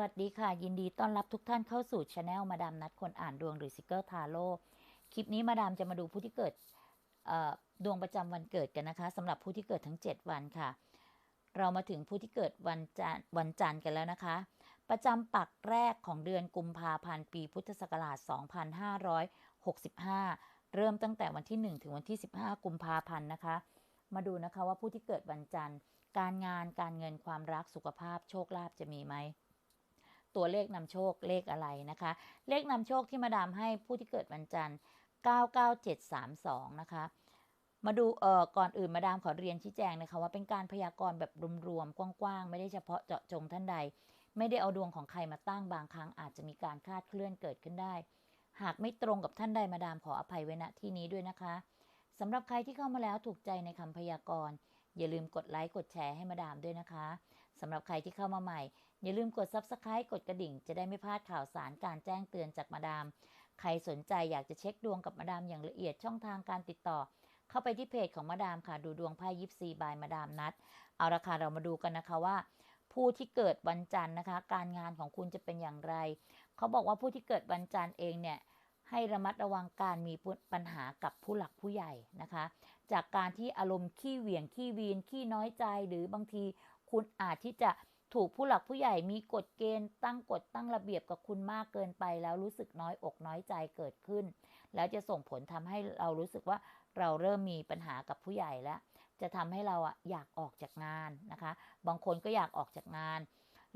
วัสดีค่ะ ยินดีต้อนรับทุกท่านเข้าสู่ช anel มาดามนัดคนอ่านดวงหรือซิกเกอร์ทาโร่คลิปนี้มาดามจะมาดูผู้ที่เกิดดวงประจำวันเกิดกันนะคะสำหรับผู้ที่เกิดทั้ง 7 วันค่ะ เรามาถึงผู้ที่เกิดวันจันทร์วันจันทร์กันแล้วนะคะ ประจำปักแรกของเดือนกุมภาพันธ์ปีพุทธศักราช 2565 เริ่มตั้งแต่วันที่ 1 ถึงวันที่ 15 กุมภาพันธ์นะคะ มาดูนะคะว่าผู้ที่เกิดวันจันทร์การงานการเงินความรักสุขภาพโชคลาภจะมีไหม ตัวเลขนำโชคเลขอะไรนะคะ เลขนำโชคที่มาดามให้ผู้ที่เกิดวันจันทร์ 99732 นะคะ มาดูเอ่อก่อนอื่นมาดามขอเรียนชี้แจงนะคะว่าเป็นการพยากรณ์แบบรวมๆกว้างๆ ไม่ได้เฉพาะเจาะจงท่านใด ไม่ได้เอาดวงของใครมาตั้งบางครั้งอาจจะมีการคลาดเคลื่อนเกิดขึ้นได้ หากไม่ตรงกับท่านใดมาดามขออภัยไว้ณที่นี้ด้วยนะคะสำหรับใครที่เข้ามาแล้วถูกใจในคำพยากรณ์อย่าลืมกดไลค์กดแชร์ให้มาดามด้วยนะคะ สำหรับใครที่เข้ามาใหม่ อย่าลืมกด Subscribe กดกระดิ่ง จะได้ไม่พลาดข่าวสารการแจ้งเตือนจากมาดาม ใครสนใจอยากจะเช็คดวงกับมาดามอย่างละเอียดช่องทางการติดต่อ เข้าไปที่เพจของมาดามค่ะ ดูดวงไพ่ยิปซีบายมาดามนัด เอาละค่ะเรามาดูกันนะคะว่า ผู้ที่เกิดวันจันทร์นะคะ การงานของคุณจะเป็นอย่างไร เขาบอกว่าผู้ที่เกิดวันจันทร์เองเนี่ยให้ระมัดระวังการมีปัญหากับผู้หลักผู้ใหญ่นะคะ จากการที่อารมณ์ขี้เหวี่ยงขี้วีนขี้น้อยใจหรือบางที คุณอาจที่จะถูกผู้หลักผู้ใหญ่มีกฎเกณฑ์ตั้งกฎตั้งระเบียบกับคุณมากเกินไป แล้วรู้สึกน้อยอกน้อยใจเกิดขึ้น แล้วจะส่งผลทำให้เรารู้สึกว่าเราเริ่มมีปัญหากับผู้ใหญ่แล้ว จะทำให้เราอะอยากออกจากงานนะคะ บางคนก็อยากออกจากงาน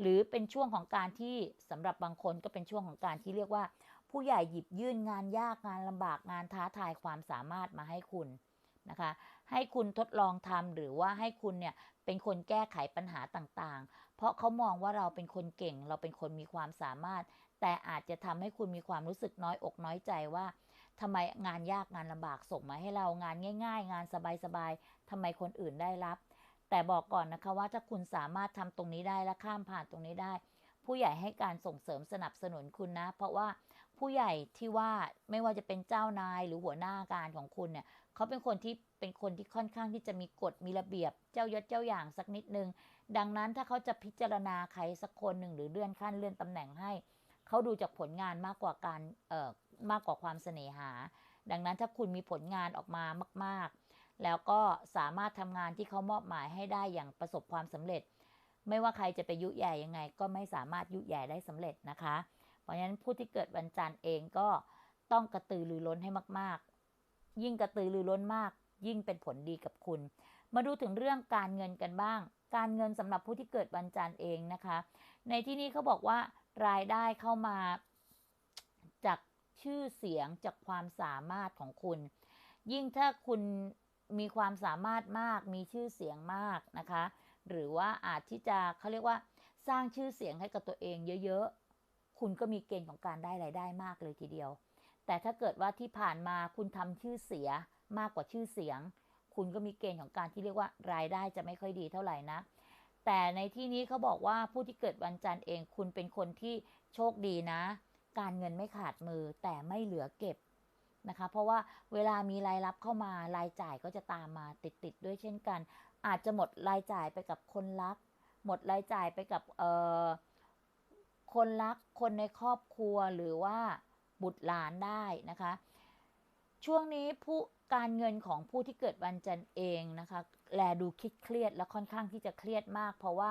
หรือเป็นช่วงของการที่สำหรับบางคนก็เป็นช่วงของการที่เรียกว่า ผู้ใหญ่หยิบยื่นงานยากงานลำบากงานท้าทายความสามารถมาให้คุณ นะคะ ให้คุณทดลองทำหรือว่าให้คุณเนี่ยเป็นคนแก้ไขปัญหาต่างๆ เพราะเขามองว่าเราเป็นคนเก่ง เราเป็นคนมีความสามารถ แต่อาจจะทำให้คุณมีความรู้สึกน้อยอกน้อยใจว่าทำไมงานยากงานลำบากส่งมาให้เรางานง่าย ๆ งานสบายๆทำไมคนอื่นได้รับ แต่บอกก่อนนะคะว่าถ้าคุณสามารถทำตรงนี้ได้และข้ามผ่านตรงนี้ได้ ผู้ใหญ่ให้การส่งเสริมสนับสนุนคุณนะ เพราะว่าผู้ใหญ่ที่ว่าไม่ว่าจะเป็นเจ้านายหรือหัวหน้าการของคุณเนี่ย เขาเป็นคนที่เป็นคนที่ค่อนข้างที่จะมีกฎมีระเบียบเจ้ายศเจ้าอย่างสักนิดนึง ดังนั้นถ้าเขาจะพิจารณาใครสักคนหนึ่งหรือเลื่อนขั้นเลื่อนตำแหน่งให้เขาดูจากผลงานมากกว่าการเอ่อมากกว่าความเสน่หา ดังนั้นถ้าคุณมีผลงานออกมามาก ๆ แล้วก็สามารถทำงานที่เขามอบหมายให้ได้อย่างประสบความสำเร็จ ไม่ว่าใครจะไปยุแย่ยังไง ก็ไม่สามารถยุแย่ได้สำเร็จนะคะ เพราะฉะนั้นผู้ที่เกิดวันจันทร์เองก็ต้องกระตือรือร้นให้มาก ยิ่งกระตือรือร้นมาก ยิ่งเป็นผลดีกับคุณ มาดูถึงเรื่องการเงินกันบ้าง การเงินสำหรับผู้ที่เกิดวันจันทร์เองนะคะ ในที่นี้เขาบอกว่ารายได้เข้ามาจากชื่อเสียงจากความสามารถของคุณ ยิ่งถ้าคุณมีความสามารถมาก มีชื่อเสียงมากนะคะ หรือว่าอาจที่จะเขาเรียกว่า สร้างชื่อเสียงให้กับตัวเองเยอะๆ คุณก็มีเกณฑ์ของการได้รายได้มากเลยทีเดียว แต่ถ้าเกิดว่าที่ผ่านมาคุณทำชื่อเสียมากกว่าชื่อเสียง คุณก็มีเกณฑ์ของการที่เรียกว่ารายได้จะไม่ค่อยดีเท่าไหร่นะ แต่ในที่นี้เขาบอกว่าผู้ที่เกิดวันจันทร์เองคุณเป็นคนที่โชคดีนะ การเงินไม่ขาดมือแต่ไม่เหลือเก็บนะคะ เพราะว่าเวลามีรายรับเข้ามารายจ่ายก็จะตามมาติดๆด้วยเช่นกัน อาจจะหมดรายจ่ายไปกับคนรัก หมดรายจ่ายไปกับเอ่อคนรักคนในครอบครัวหรือว่า บุตรหลานได้นะคะ ช่วงนี้ผู้การเงินของผู้ที่เกิดวันจันทร์เองนะคะ แลดูคิดเครียดและค่อนข้างที่จะเครียดมาก เพราะว่า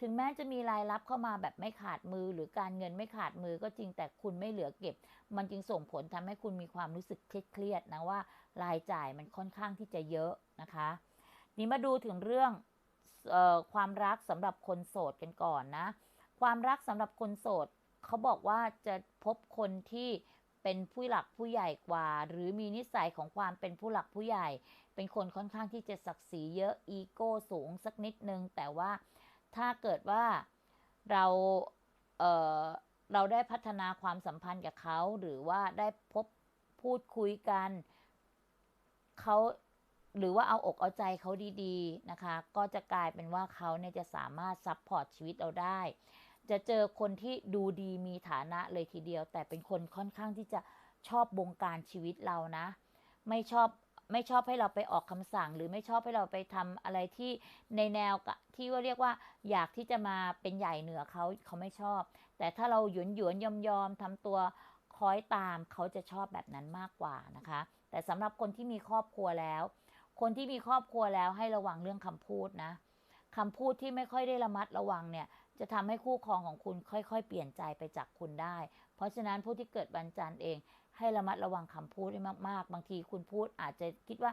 ถึงแม้จะมีรายรับเข้ามาแบบไม่ขาดมือ หรือการเงินไม่ขาดมือก็จริงแต่คุณไม่เหลือเก็บ มันจึงส่งผลทำให้คุณมีความรู้สึกเครียดๆนะว่ารายจ่ายมันค่อนข้างที่จะเยอะนะคะ นี่มาดูถึงเรื่องออความรักสำหรับคนโสดกันก่อนนะ ความรักสำหรับคนโสด เขาบอกว่าจะพบคนที่เป็นผู้หลักผู้ใหญ่กว่า หรือมีนิสัยของความเป็นผู้หลักผู้ใหญ่ เป็นคนค่อนข้างที่จะศักดิ์ศรีเยอะอีโก้สูงสักนิดนึง แต่ว่าถ้าเกิดว่าเราเเราได้พัฒนาความสัมพันธ์กับเขา หรือว่าได้พบพูดคุยกันเขาหรือว่าเอาอกเอาใจเขาดีๆนะคะ ก็จะกลายเป็นว่าเขาเนี่ยจะสามารถซัพพอร์ตชีวิตเราได้ จะเจอคนที่ดูดีมีฐานะเลยทีเดียว แต่เป็นคนค่อนข้างที่จะชอบบงการชีวิตเรานะ ไม่ชอบไม่ชอบให้เราไปออกคำสั่ง หรือไม่ชอบให้เราไปทำอะไรที่ในแนวกะที่ว่าเรียกว่าอยากที่จะมาเป็นใหญ่เหนือเขาเขาไม่ชอบ แต่ถ้าเราหยวนหยวนยอมยอมทำตัวคอยตามเขาจะชอบแบบนั้นมากกว่านะคะ แต่สำหรับคนที่มีครอบครัวแล้ว คนที่มีครอบครัวแล้วให้ระวังเรื่องคำพูดนะคำพูดที่ไม่ค่อยได้ระมัดระวังเนี่ย จะทำให้คู่ครองของคุณค่อยๆ เปลี่ยนใจไปจากคุณได้ เพราะฉะนั้นผู้ที่เกิดวันจันทร์เอง ให้ระมัดระวังคำพูดให้มากๆ บางทีคุณพูดอาจจะคิดว่า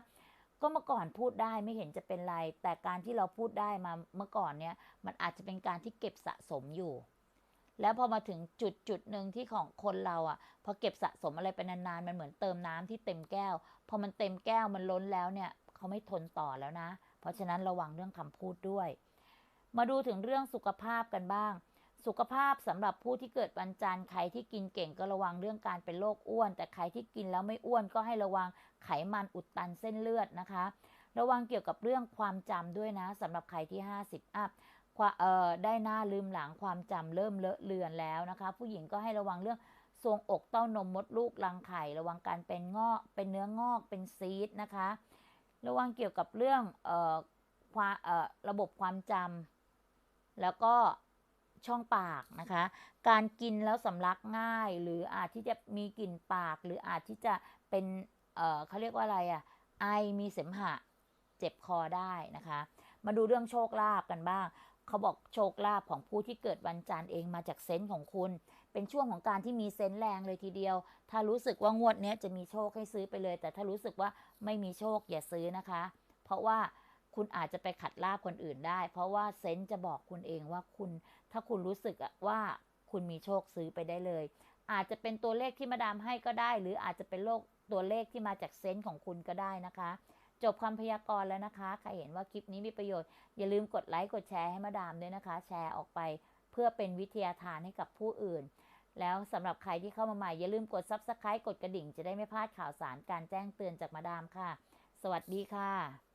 ก็เมื่อก่อนพูดได้ไม่เห็นจะเป็นไร แต่การที่เราพูดได้มาเมื่อก่อนเนี่ย มันอาจจะเป็นการที่เก็บสะสมอยู่ แล้วพอมาถึงจุดจุดหนึ่งที่ของคนเราอะ่ะ พอเก็บสะสมอะไรไปนานๆ มันเหมือนเติมน้ำที่เต็มแก้ว พอมันเต็มแก้วมันล้นแล้วเนี่ย เขาไม่ทนต่อแล้วนะ เพราะฉะนั้นระวังเรื่องคำพูดด้วย มาดูถึงเรื่องสุขภาพกันบ้าง สุขภาพสำหรับผู้ที่เกิดวันจันทร์ใครที่กินเก่งก็ระวังเรื่องการเป็นโรคอ้วน แต่ใครที่กินแล้วไม่อ้วนก็ให้ระวังไขมันอุดตันเส้นเลือดนะคะ ระวังเกี่ยวกับเรื่องความจำด้วยนะสำหรับใครที่ 50 อัพความเอ่อได้หน้าลืมหลังความจำเริ่มเลอะเลือนแล้วนะคะ ผู้หญิงก็ให้ระวังเรื่องทรวงอกเต้านมมดลูกรังไข่ ระวังการเป็นงอกเป็นเนื้องอกเป็นซีดนะคะ ระวังเกี่ยวกับเรื่องออออระบบความจำ แล้วก็ช่องปากนะคะ การกินแล้วสำลักง่าย หรืออาจที่จะมีกลิ่นปาก หรืออาจที่จะเป็นเเขาเรียกว่าอะไรอะ่ะ ไอมีเสมหะ เจ็บคอได้นะคะ มาดูเรื่องโชคลาภกันบ้าง เขาบอกโชคลาภของผู้ที่เกิดวันจันทร์เองมาจากเซนส์ของคุณ เป็นช่วงของการที่มีเซนส์แรงเลยทีเดียว ถ้ารู้สึกว่างวดนี้จะมีโชคให้ซื้อไปเลย แต่ถ้ารู้สึกว่าไม่มีโชคอย่าซื้อนะคะ เพราะว่า คุณอาจจะไปขัดลาบคนอื่นได้ เพราะว่าเซนส์จะบอกคุณเองว่าคุณถ้าคุณรู้สึกว่าคุณมีโชคซื้อไปได้เลย อาจจะเป็นตัวเลขที่มาดามให้ก็ได้ หรืออาจจะเป็นโลกตัวเลขที่มาจากเซนส์ของคุณก็ได้นะคะ จบคำพยากรณ์แล้วนะคะใครเห็นว่าคลิปนี้มีประโยชน์อย่าลืมกดไลค์กดแชร์ให้มาดามด้วยนะคะ แชร์ออกไปเพื่อเป็นวิทยาทานให้กับผู้อื่นแล้วสำหรับใครที่เข้ามาใหม่ อย่าลืมกด Subscribe กดกระดิ่งจะได้ไม่พลาดข่าวสารการแจ้งเตือนจากมาดามค่ะ สวัสดีค่ะ